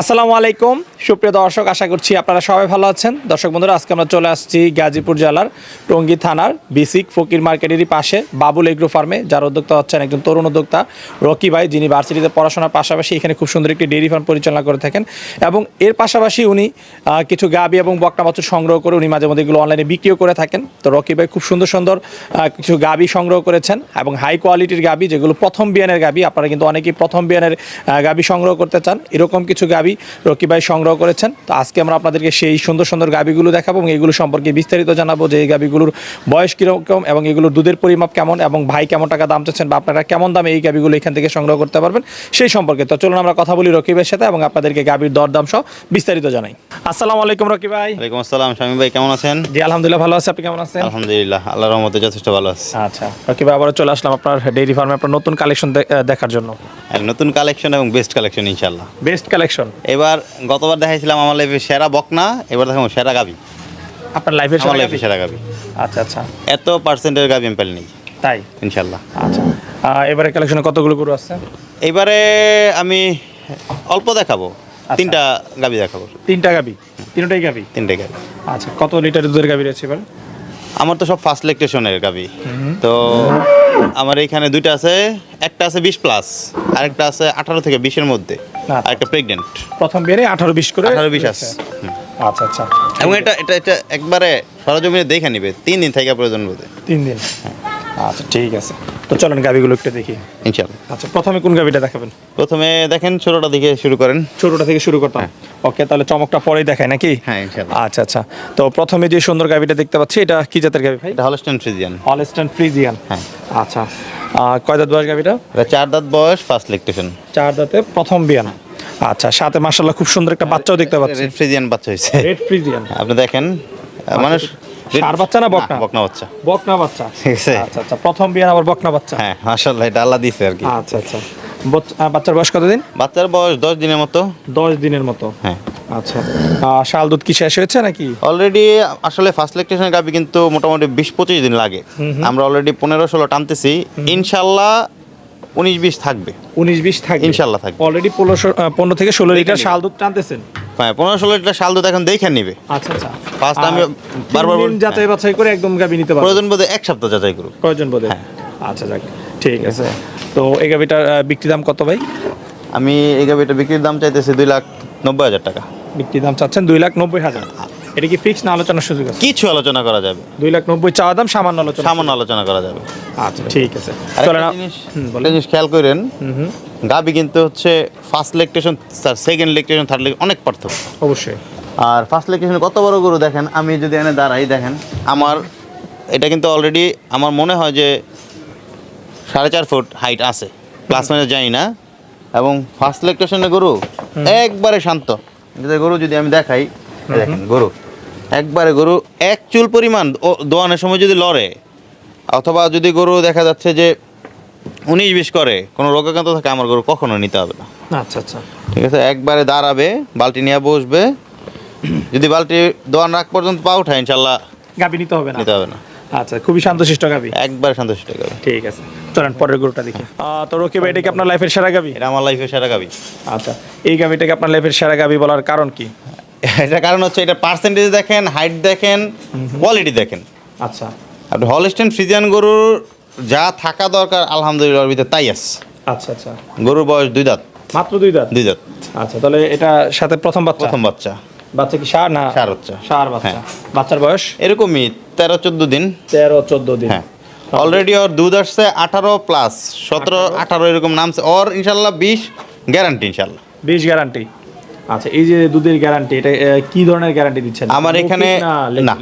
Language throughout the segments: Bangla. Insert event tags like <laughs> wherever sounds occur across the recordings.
আসসালামু আলাইকুম। সুপ্রিয় দর্শক, আশা করছি আপনারা সবাই ভালো আছেন। দর্শক বন্ধুরা, আজকে আমরা চলে আসছি গাজীপুর জেলার টঙ্গী থানার বিসিক ফকির মার্কেটেরই পাশে বাবুল এগ্রো ফার্মে, যার উদ্যোক্তা হচ্ছেন একজন তরুণ উদ্যোক্তা রকি ভাই, যিনি ভার্সিটিতে পড়াশোনার পাশাপাশি এখানে খুব সুন্দর একটি ডেইরি ফার্ম পরিচালনা করে থাকেন। এবং এর পাশাপাশি উনি কিছু গাবি এবং বকনা বাছুর সংগ্রহ করে উনি মাঝে মধ্যে এগুলো অনলাইনে বিক্রিও করে থাকেন। তো রকি ভাই খুব সুন্দর সুন্দর কিছু গাবি সংগ্রহ করেছেন এবং হাই কোয়ালিটির গাবি, যেগুলো প্রথম বিয়ানের গাবি, আপনারা কিন্তু অনেকেই প্রথম বিয়ানের গাবি সংগ্রহ করতে চান, এরকম কিছু গাবি রকি ভাই সংগ্রহ করেছেন। তো আজকে আমরা আপনাদেরকে সেই সুন্দর সুন্দর গাবিগুলো দেখাবো এবং এগুলো সম্পর্কে বিস্তারিত জানাব যে এই গাবিগুলোর বয়স কীরকম এবং এগুলোর দুধের পরিমাপ কেমন এবং ভাই কেমন টাকা দাম চাচ্ছেন বা আপনারা কেমন দামে এই গাবিগুলো এখান থেকে সংগ্রহ করতে পারবেন সেই সম্পর্কে। তো চলুন আমরা কথা বলি রকিবের সাথে এবং আপনাদেরকে গাবির দরদাম সহ বিস্তারিত জানাই। আসসালামু আলাইকুম রকি ভাই। ওয়ালাইকুম আসসালাম স্বামী ভাই কেমন আছেন? জি আলহামদুলিল্লাহ ভালো আছে। আপনি কেমন আছেন? আলহামদুলিল্লাহ আল্লাহর রহমতে যথেষ্ট ভালো আছে। আচ্ছা রকি ভাই আবারও চলে আসলাম আপনার ডেইরি ফার্মে আপনার নতুন কালেকশন দেখার জন্য। নতুন কালেকশন এবং বেস্ট কালেকশন ইনশাল্লাহ বেস্ট কালেকশন এবার গতবার দেখাইছিলাম আমার লাইফে সেরা বকনা এবার দেখাবো সেরা গাবি। আপনার লাইফের আমার লাইফে সেরা গাবি। আচ্ছা আচ্ছা। এত পার্সেন্টের গাবি আমি পাইনি। তাই? ইনশাল্লাহ আচ্ছা। এবারে কালেকশনে কতগুলো গরু আছে? এবারে আমি অল্প দেখাবো। তিনটা গাবি দেখাবো। তিনটা গাবি? তিনটাই গাবি? তিনটে গাবি। আচ্ছা কত লিটার দুধের গাবি রয়েছে এবার? আমার তো সব ফার্স্ট লেকটেশনের গাবি। তো আমার এখানে দুইটা আছে একটা আছে বিশ প্লাস আরেকটা আছে আঠারো থেকে বিশের মধ্যে। আচ্ছা। আর একটা প্রেগনেন্ট প্রথম বিয়ে আঠারো বিশ করে আঠারো বিশ। আছে। আচ্ছা আচ্ছা। এবং এটা এটা এটা একবারে সরজমিনে দেখে নিবে। তিন দিন থেকে প্রয়োজন বোধে তিন দিন। আচ্ছা ঠিক আছে। তো চলেন গাবিগুলো একটু দেখি ইনশাল্লাহ আচ্ছা প্রথমে কোন গাবিটা দেখাবেন প্রথমে দেখেন ছোটটা দিকে শুরু করেন ছোটটা থেকে শুরু করতাম ওকে তাহলে চমকটা পরেই দেখায় নাকি হ্যাঁ ইনশাল্লাহ আচ্ছা আচ্ছা তো প্রথমে যে সুন্দর গাবিটা দেখতে পাচ্ছি এটা কি জাতের গাবি ভাই এটা হলস্টেন ফ্রিজিয়ান অলস্টান ফ্রিজিয়ান হ্যাঁ আচ্ছা কয় দাঁত বয়স গাবিটা এটা চার দাঁত বয়স ফার্স্ট লেকটেশন চার দাঁতে প্রথম বিয়ান আচ্ছা সাথে মার্শাল্লাহ খুব সুন্দর একটা বাচ্চাও দেখতে পাচ্ছি রেড ফ্রিজিয়ান বাচ্চা হয়েছে রেড ফ্রিজিয়ান আপনি দেখেন মানুষ ষাঁড় বাচ্চা না বকনা? বকনা বাচ্চা। বকনা বাচ্চা। ঠিক আছে। আচ্ছা আচ্ছা প্রথম বিয়ান আবার বকনা বাচ্চা। হ্যাঁ মাশাল্লাহ এটা আল্লাহ দিছে আর কি। আচ্ছা আচ্ছা। বাচ্চার বয়স কতদিন? বাচ্চার বয়স দশ দিনের মতো। দশ দিনের মতো। হ্যাঁ। আচ্ছা। শাল দুধ কি শেষ হয়েছে নাকি? অলরেডি আসলে ফার্স্ট লেকটেশনের গাবি কিন্তু মোটামুটি বিশ পঁচিশ দিন লাগে। আমরা অলরেডি পনেরো ষোলো টানতেছি। ইনশাল্লাহ উনিশ বিশ থাকবে। উনিশ বিশ থাকে ইনশাল্লাহ থাকবে। অলরেডি পনেরো পনেরো থেকে ষোলো লিটার শাল দুধ টানতেছেন? হ্যাঁ পনেরো ষোলো লিটার শাল দুধ এখন দেখে নিবে। আচ্ছা আচ্ছা। পাঁচটা আমি বারবার যাচাই বাছাই করে একদম গাবি নিতে পারব। প্রয়োজন বোধে এক সপ্তাহ যাচাই করুক। কয়জন বোধে হ্যাঁ। আচ্ছা যাক ঠিক আছে। তো এই গাবিটার বিক্রি দাম কত ভাই? আমি এই গাবিটা বিক্রির দাম চাইতেছি দুই লাখ নব্বই হাজার টাকা। বিক্রি দাম চাচ্ছেন দুই লাখ নব্বই হাজার। এটা কি ফিক্স না আলোচনার সুযোগ আছে? কিছু আলোচনা করা যাবে। দুই লাখ নব্বই চাওয়া দাম সামান্য আলোচনা। সামান্য আলোচনা করা যাবে। আচ্ছা ঠিক আছে। আর চলে না জিনিস খেয়াল করেন গাবি কিন্তু হচ্ছে first lactation second lactation third lake অনেক পার্থক্য। অবশ্যই। আর ফার্স্ট লেকটেশন কত বড় গরু দেখেন আমি যদি এনে দাঁড়াই দেখেন আমার এটা কিন্তু অলরেডি আমার মনে হয় যে সাড়ে চার ফুট হাইট আছে। প্লাস মাইনাস জানি না। এবং ফার্স্ট লেকটেশনের গরু একবারে শান্ত। গরু যদি আমি দেখাই দেখেন গরু। একবারে গরু এক চুল পরিমাণ দোয়ানের সময় যদি লড়ে অথবা যদি গরু দেখা যাচ্ছে যে উনিশ বিশ করে কোনো রোগাক্রান্ত থাকে আমার গরু কখনো নিতে হবে না। আচ্ছা আচ্ছা। ঠিক আছে? একবারে দাঁড়াবে বালতি নিয়ে বসবে। যদি বালতি দোয়ান রাখ পর্যন্ত পা উঠায় ইনশাল্লাহ গাবি নিতে হবে না। নিতে হবে না। আচ্ছা খুবই শান্তশিষ্ট গাবি একবারে সন্তুষ্ট গাবি ঠিক আছে। চলেন পরের গরুটা দেখি। তো রকি ভাই এটা কি আপনার লাইফের সেরা গাবি এটা আমার লাইফে সেরা গাবি আচ্ছা এই গাবিটাকে আপনার লাইফের সেরা গাবি বলার কারণ কি? <laughs> এটা কারণ হচ্ছে এটা পার্সেন্টেজ দেখেন হাইট দেখেন কোয়ালিটি দেখেন। আচ্ছা। আপনি হলস্টেন ফ্রিজিয়ান গরুর যা থাকা দরকার আলহামদুলিল্লাহ ভিতরে তাই আছে। আচ্ছা আচ্ছা। গরুর বয়স দুই দাঁত। মাত্র দুই দাঁত? দুই দাঁত। আচ্ছা তাহলে এটা সাথে প্রথম বাচ্চা? প্রথম বাচ্চা। বাচ্চা কি সার না? ষাঁড় বাচ্চা। সার বাচ্চা। হ্যাঁ। বাচ্চার বয়স? এরকমই তেরো চোদ্দ দিন। তেরো চোদ্দ দিন। হ্যাঁ। অলরেডি ওর দুধ আসছে আঠারো প্লাস সতেরো আঠারো। এরকম নামছে। ওর ইনশাল্লাহ বিশ গ্যারান্টি ইনশাল্লাহ। বিশ গ্যারান্টি আচ্ছা এই যে দুধের গ্যারান্টি এটা কি ধরনের গ্যারান্টি দিচ্ছেন? আমার এখানে না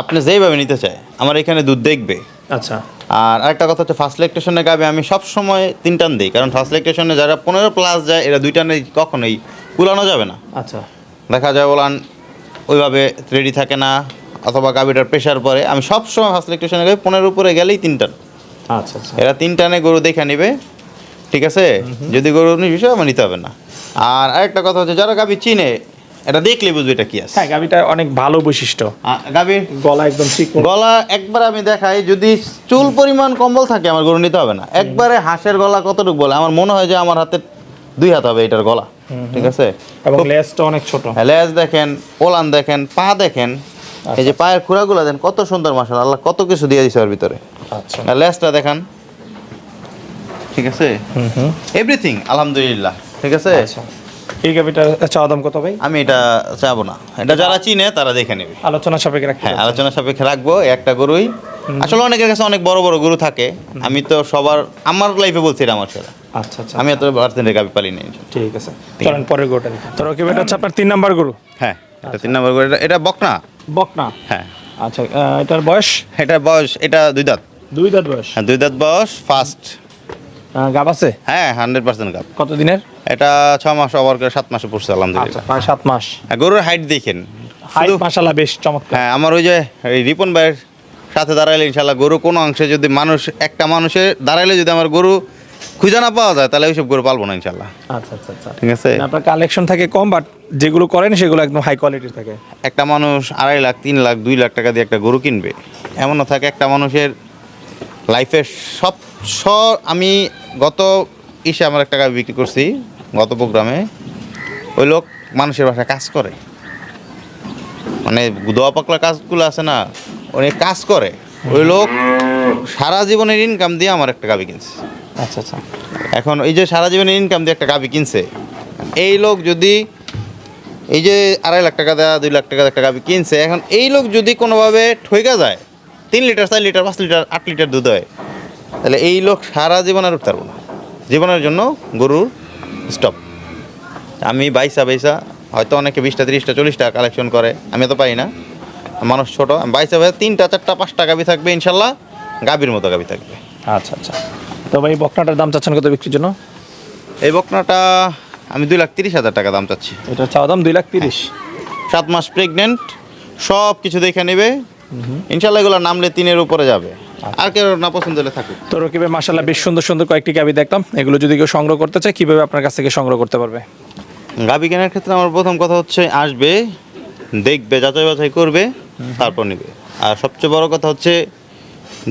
আপনি যেইভাবে নিতে চায় আমার এখানে দুধ দেখবে। আচ্ছা। আর আরেকটা কথা হচ্ছে ফার্স্ট লেকটেশনে গাবে আমি সব সময় তিন টান দিই কারণ ফার্স্ট লেকটেশনে যারা পনেরো প্লাস যায় এরা দুই টানে কখনোই কুলানো যাবে না। আচ্ছা। দেখা যায় বলান ওইভাবে রেডি থাকে না অথবা গাবিটার প্রেশার পরে আমি সব সময় ফার্স্ট লেকটেশনে গাবি পনেরো উপরে গেলেই তিন টান। আচ্ছা আচ্ছা। এরা তিন টানে গরু দেখে নিবে ঠিক আছে? যদি গরু বিষয় আমার নিতে হবে না। আর আরেকটা কথা হচ্ছে যারা গাবি চিনে এটা দেখলে বুঝবে এটা কি আছে। হ্যাঁ গাবিটা অনেক ভালো বৈশিষ্ট্য। গাবির গলা একদম চিকন গলা একবার আমি দেখাই যদি চুল পরিমাণ কম্বল থাকে আমার গরু নিতে হবে না। একবারে হাঁসের গলা কতটুকু বলে আমার মনে হয় যে আমার হাতে দুই হাত হবে এটার গলা ঠিক আছে? এবং লেজটা অনেক ছোট। লেজ দেখেন ওলান দেখেন পা দেখেন এই যে পায়ের খুঁড়াগুলো দেন কত সুন্দর মাসাল আল্লাহ কত কিছু দিয়ে দিছে ওর ভিতরে। আচ্ছা। লেজটা দেখান ঠিক আছে? হুম হুম। এভরিথিং আলহামদুলিল্লাহ। ঠিক আছে? আচ্ছা। এই গাভিটার চাওয়া দাম কত ভাই? আমি এটা চাবো না। এটা যারা চিনে তারা দেখে নেবে। আলোচনা সাপেক্ষে রাখতে হ্যাঁ আলোচনা সাপেক্ষে রাখব। একটা গরুই। আসলে অনেকের কাছে অনেক বড় বড় গরু থাকে। আমি তো সবার আমার লাইফে বলছি এটা আমার সেরা। আচ্ছা আচ্ছা। আমি এত গাবি পালি নাই ঠিক আছে। চলেন পরের গরুটা দেখি। তো রকিব এটা হচ্ছে আপনার তিন নাম্বার গরু? হ্যাঁ এটা তিন নম্বর গরু। এটা- এটা বকনা? বকনা? হ্যাঁ। আচ্ছা এটার বয়স? এটা বয়স এটা দুই দাঁত। দুই দাঁত বয়স। হ্যাঁ দুই দাঁত বয়স ফার্স্ট গাব আছে? হ্যাঁ হান্ড্রেড পার্সেন্ট গাব। কত দিনের এটা ছ মাস ওভার করে সাত মাসে পড়ছে আচ্ছা আলহামদুলিল্লাহ প্রায় সাত মাস। হ্যাঁ, গরুর হাইট দেখেন। হাইট শুধু- বেশ চমৎকার। হ্যাঁ আমার ওই যে রিপন ভাইয়ের সাথে দাঁড়াইলে ইনশাল্লাহ গরু কোনো অংশে যদি মানুষ একটা মানুষের দাঁড়াইলে যদি আমার গরু খুঁজে না পাওয়া যায় তাহলে ওইসব গরু পালবো না ইনশাল্লাহ আচ্ছা আচ্ছা আচ্ছা। ঠিক আছে? আপনার কালেকশন থাকে কম বাট যেগুলো করেন সেগুলো একদম হাই কোয়ালিটির থাকে। একটা মানুষ আড়াই লাখ তিন লাখ দুই লাখ টাকা দিয়ে একটা গরু কিনবে। এমনও থাকে একটা মানুষের লাইফের সব স আমি গত ইসে আমার একটা গাড়ি বিক্রি করছি গত প্রোগ্রামে। ওই লোক মানুষের বাসায় কাজ করে। মানে দোয়া পাকলা কাজগুলো আছে না উনি কাজ করে। ওই লোক সারা জীবনের ইনকাম দিয়ে আমার একটা গাবি কিনছে। আচ্ছা আচ্ছা। এখন এই যে সারা জীবনের ইনকাম দিয়ে একটা গাবি কিনছে এই লোক যদি এই যে আড়াই লাখ টাকা দেওয়া দুই লাখ টাকা একটা গাবি কিনছে এখন এই লোক যদি কোনোভাবে ঠইকা যায় তিন লিটার চার লিটার পাঁচ লিটার আট লিটার দুধ হয় তাহলে এই লোক সারা জীবন আর উঠতে পারব না। জীবনের জন্য গরুর স্টপ আমি বাইসা বাইসা হয়তো অনেকে বিশটা তিরিশটা চল্লিশটা কালেকশন করে আমি তো পাই না। মানুষ ছোট বাইসা বাইসা তিনটা চারটা পাঁচটা গাবি থাকবে ইনশাল্লাহ গাবির মতো গাবি থাকবে। আচ্ছা আচ্ছা। তো ভাই বকনাটার দাম চাচ্ছেন কত বিক্রির জন্য? এই বকনাটা আমি দুই লাখ তিরিশ হাজার টাকা দাম চাচ্ছি। এটা চাওয়া দাম দুই লাখ তিরিশ। সাত মাস প্রেগনেন্ট সব কিছু দেখে নেবে। ইনশাল্লাহ এগুলো নামলে তিনের উপরে যাবে। আর কেউ না পছন্দ হলে থাকুক। তো রকিবের মাসাল্লাহ বেশ সুন্দর সুন্দর কয়েকটি গাবি দেখলাম। এগুলো যদি কেউ সংগ্রহ করতে চায় কীভাবে আপনার কাছ থেকে সংগ্রহ করতে পারবে? গাবি কেনার ক্ষেত্রে আমার প্রথম কথা হচ্ছে আসবে দেখবে যাচাই বাছাই করবে তারপর নেবে। আর সবচেয়ে বড় কথা হচ্ছে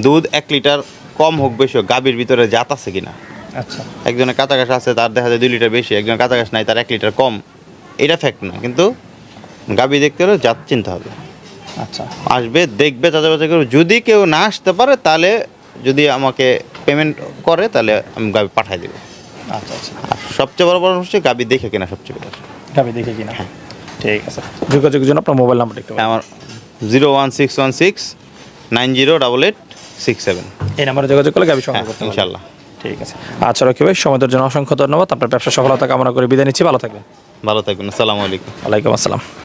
দুধ এক লিটার কম হোক বেশি হোক গাবির ভিতরে জাত আছে কিনা। আচ্ছা। একজনের কাঁচা ঘাস আছে তার দেখা যায় দুই লিটার বেশি একজনের কাঁচা ঘাস নাই তার এক লিটার কম এটা ফ্যাক্ট না কিন্তু গাবি দেখতে হলে জাত চিনতে হবে। আচ্ছা। আসবে দেখবে যাচাই করবে যদি কেউ না আসতে পারে তাহলে যদি আমাকে পেমেন্ট করে তাহলে আমি গাবি পাঠাই দেবো। আচ্ছা আচ্ছা। আর সবচেয়ে বড় বড় হচ্ছে গাবি দেখে কিনা সবচেয়ে বেটার গাবি দেখে কিনা? হ্যাঁ। ঠিক আছে। যোগাযোগের জন্য আপনার মোবাইল নাম্বার দেখতে আমার zero one six one six nine zero double eight six seven এই নাম্বারে যোগাযোগ করলে গাবি হ্যাঁ সংগ্রহ করতে পারবেন ইনশাল্লাহ ঠিক আছে। আচ্ছা রকি ভাই সময় দেওয়ার জন্য অসংখ্য ধন্যবাদ। আপনার ব্যবসা সফলতা কামনা করে বিদায় নিচ্ছি। ভালো থাকবেন। ভালো থাকবেন। আসসালামু আলাইকুম। ওয়ালাইকুম আসসালাম।